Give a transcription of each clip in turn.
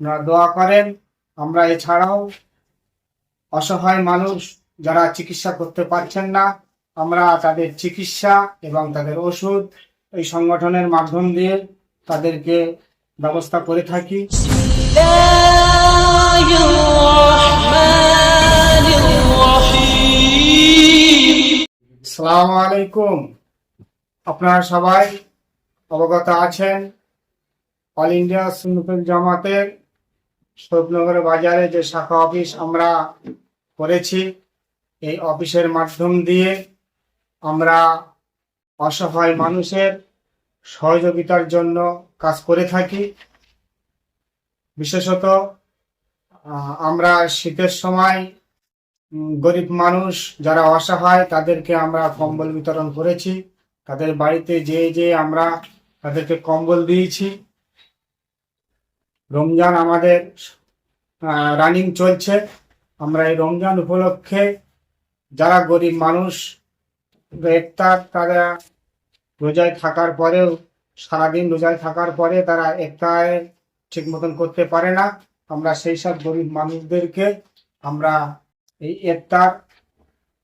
আপনারা দোয়া করেন, আমরা এছাড়াও অসহায় মানুষ যারা চিকিৎসা করতে পারছেন না, আমরা তাদের চিকিৎসা এবং তাদের ওষুধ এই সংগঠনের মাধ্যম দিয়ে তাদেরকে ব্যবস্থা করে থাকি। সালাম আলাইকুম। আপনারা সবাই অবগত আছেন, অল ইন্ডিয়া সুন্দর জামাতের স্বরূপনগর বাজারে যে শাখা অফিস আমরা করেছি, এই অফিসের মাধ্যম দিয়ে আমরা অসহায় মানুষের সহযোগিতার জন্য কাজ করে থাকি। বিশেষত আমরা শীতের সময় গরিব মানুষ যারা অসহায়, তাদেরকে আমরা কম্বল বিতরণ করেছি। তাদের বাড়িতে যে যে আমরা তাদেরকে কম্বল দিয়েছি। রমজান আমাদের রানিং চলছে। আমরা এই রমজান উপলক্ষে যারা গরিব মানুষ ইফতার তারা রোজায় থাকার পরেও, সারাদিন রোজায় থাকার পরে তারা ইফতার ঠিক মতন করতে পারে না। আমরা সেই সব গরিব মানুষদেরকে আমরা এই ইফতার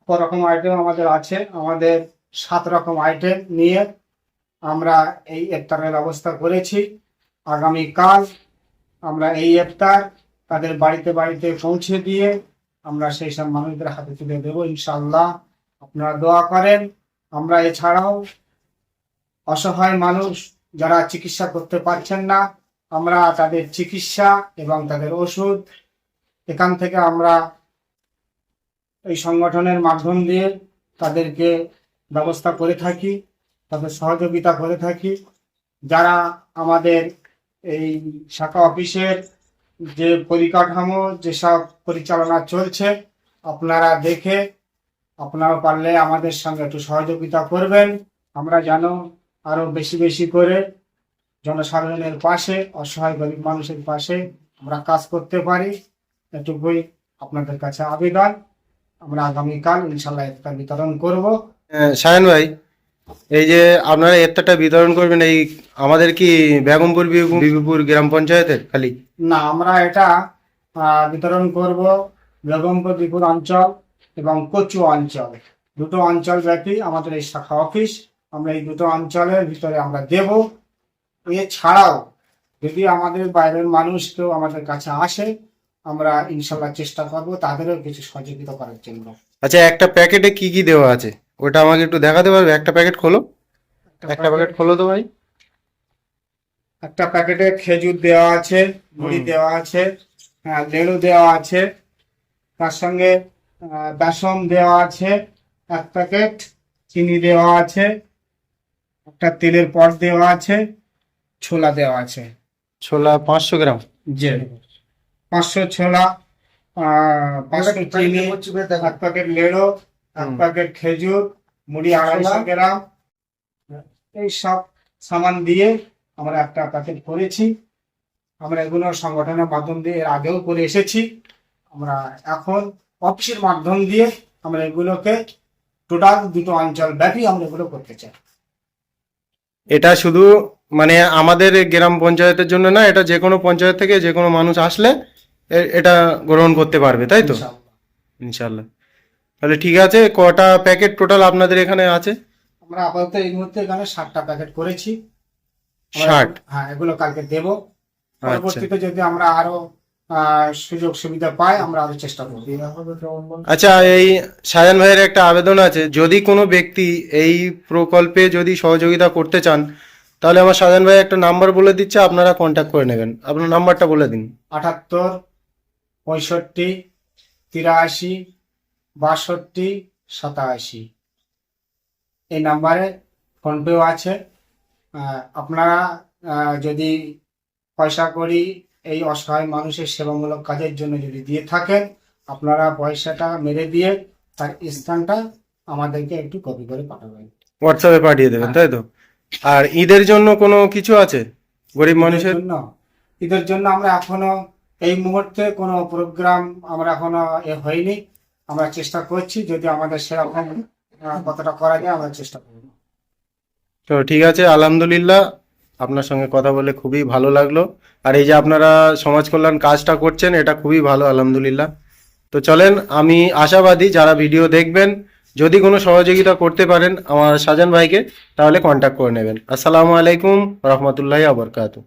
কত রকম আইটেম আমাদের আছে, আমাদের সাত রকম আইটেম নিয়ে আমরা এই ইফতারের ব্যবস্থা করেছি। আগামীকাল আমরা এই ইফতার তাদের বাড়িতে বাড়িতে পৌঁছে দিয়ে আমরা সেই সব মানুষদের হাতে তুলে দেবো ইনশাল্লাহ আপনারা দোয়া করেন। আমরা এছাড়াও অসহায় মানুষ যারা চিকিৎসা করতে পারছেন না, আমরা তাদের চিকিৎসা এবং তাদের ওষুধ এখান থেকে আমরা এই সংগঠনের মাধ্যম দিয়ে তাদেরকে ব্যবস্থা করে থাকি, তাদের সহযোগিতা করে থাকি। যারা আমাদের এই শাখা অফিসের যে পরিকাঠামো যেসব পরিচালনা চলছে আপনারা দেখে আপনারা পারলে আমাদের সঙ্গে একটু সহযোগিতা করবেন। আমরা যেন আরও বেশি বেশি করে জনসাধারণের পাশে অসহায় গরিব মানুষের পাশে আমরা কাজ করতে পারি। এটুকুই আপনাদের কাছে আবেদন। আমরা আগামীকাল ইনশাল্লাহ বিতরণ করব। হ্যাঁ, সায়ন ভাই এই যে আপনারা ইফতারটা বিতরণ করবেন এই আমাদের কি বেগমপুর বিবি- বিবিপুর গ্রাম পঞ্চায়েতের খালি? না আমরা এটা বিতরণ করব বেগমপুর বিপুর অঞ্চল এবং কচু অঞ্চল। দুটো অঞ্চল ব্যাপী আমাদের এই শাখা অফিস। আমরা এই দুটো অঞ্চলের ভিতরে আমরা দেব। এছাড়াও যদি আমাদের বাইরের মানুষ কেউ আমাদের কাছে আসে আমরা ইনশাল্লাহ চেষ্টা করব তাদেরও কিছু সহযোগিতা করার জন্য। আচ্ছা একটা প্যাকেটে কি কি দেওয়া আছে? ওটা আমাকে একটু দেখাতে পারবে? একটা প্যাকেট খোলো। একটা প্যাকেট খোলো তো ভাই। একটা প্যাকেটে খেজুর দেওয়া আছে মুড়ি দেওয়া আছে হ্যাঁ, লেড়ু দেওয়া আছে তার সঙ্গে বেসন দেওয়া আছে এক প্যাকেট চিনি দেওয়া আছে একটা তেলের পট দেওয়া আছে ছোলা দেওয়া আছে। ছোলা পাঁচশো গ্রাম? যে পাঁচশো ছোলা পাঁচশো চিনি এক প্যাকেট লেড়ো এক। প্যাকেট খেজুর মুড়ি আড়াইশো গ্রাম এই সব সামান দিয়ে আমরা একটা প্যাকেট করেছি। আমরা এগুলো সংগঠনের মাধ্যম দিয়ে এর আগেও করে এসেছি। আমরা এখন অফিসের মাধ্যম দিয়ে আমরা এগুলোকে টোটাল দুটো অঞ্চল ব্যাপী আমরা এগুলো করতে চাই। এটা শুধু মানে আমাদের গ্রাম পঞ্চায়েতের জন্য না এটা যে কোনো পঞ্চায়েত থেকে যে কোনো মানুষ আসলে এটা গ্রহণ করতে পারবে তাই তো? ইনশাআল্লাহ। ইনশাল্লাহ। তাহলে ঠিক আছে কটা প্যাকেট টোটাল আপনাদের এখানে আছে? আমরা আপাতত এই মুহূর্তে এখানে ষাটটা প্যাকেট করেছি। ষাট? হ্যাঁ এগুলো কালকে দেব। আচ্ছা। পরবর্তীতে যদি আমরা আরও সুযোগ সুবিধা পাই আমরা আরও চেষ্টা করব। আচ্ছা এই সাজান ভাইয়ের একটা আবেদন আছে যদি কোনো ব্যক্তি এই প্রকল্পে যদি সহযোগিতা করতে চান তাহলে আমার সাজান ভাই একটা নাম্বার বলে দিচ্ছে আপনারা কন্ট্যাক্ট করে নেবেন। আপনার নাম্বারটা বলে দিন। আটাত্তর পঁয়ষট্টি তিরাশি বাষট্টি সাতাশি। এই নাম্বারে ফোনপেও আছে। আপনারা যদি পয়সা করি এই অসহায় মানুষের সেবামূলক কাজের জন্য যদি দিয়ে থাকেন আপনারা পয়সাটা মেরে দিয়ে তার স্থানটা আমাদেরকে একটু কপি করে পাঠাবেন। হোয়াটসঅ্যাপে পাঠিয়ে দেবেন তাই তো? আর ঈদের জন্য কোনো কিছু আছে? গরিব মানুষের? জন্য? ঈদের জন্য আমরা এখনও এই মুহূর্তে কোনো প্রোগ্রাম আমরা এখনও এ হয়নি। আমরা চেষ্টা করছি, যদি আমাদের সেরকম কতটা করা যায়, আমরা চেষ্টা করব। তো ঠিক আছে, আলহামদুলিল্লাহ। আপনার সঙ্গে কথা বলে খুবই ভালো লাগল। আর এই যে আপনারা সমাজ কল্যাণ কাজটা করছেন, এটা খুবই ভালো, আলহামদুলিল্লাহ। তো চলেন, আমি আশাবাদী যারা ভিডিও দেখবেন, যদি কোনো সহযোগিতা করতে পারেন আমার সাজান ভাইকে, তাহলে কন্ট্যাক্ট করে নেবেন। আসসালামু আলাইকুম, রহমতুল্লাহ আবরকাতু